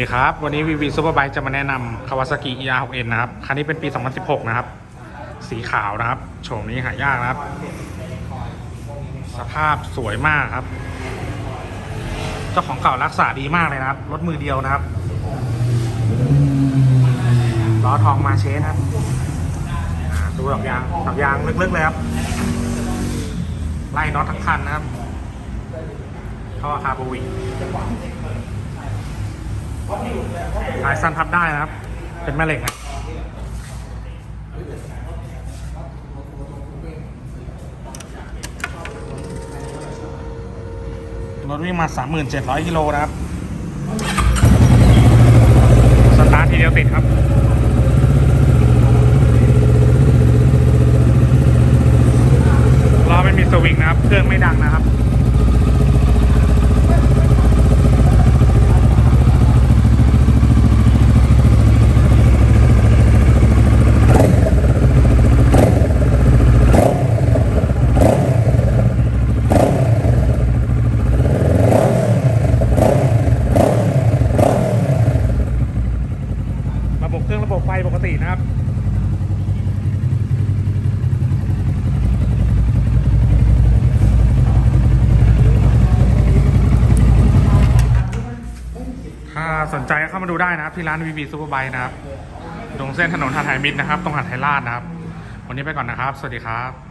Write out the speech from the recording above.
สวัสดีครับ วันนี้วีวีซูเปอร์ไบจะมาแนะนำ Kawasaki ER6N นะครับ คันนี้เป็นปี 2016 นะครับ สีขาวนะครับ โฉมนี้หายากนะครับ สภาพสวยมากครับ เจ้าของเก่ารักษาดีมากเลยนะครับ รถมือเดียวนะครับ ล้อทองมาเชสครับ ดูดอกยาง ดอกยางลึกๆเลยครับ ไล่น็อตทั้งคันนะครับท่อคาร์บวิ กท้ายสั้นพับได้นะครับ เป็นแม่เหล็กนะรถวิ่งมา 3,700กิโลนะครับ สตาร์ททีเดียวติดครับล้อไม่มีสวิงนะครับ เครื่องไม่ดังนะครับ ระบบเครื่องระบบไฟปกตินะครับถ้าสนใจก็เข้ามาดูได้นะครับ ที่ร้านวีบีซูเปอร์ไบนะครับ ตรงเส้นถนนหาดไทยมิตรนะครับ ตรงหาดไทยราชนะครับ วันนี้ไปก่อนนะครับ สวัสดีครับ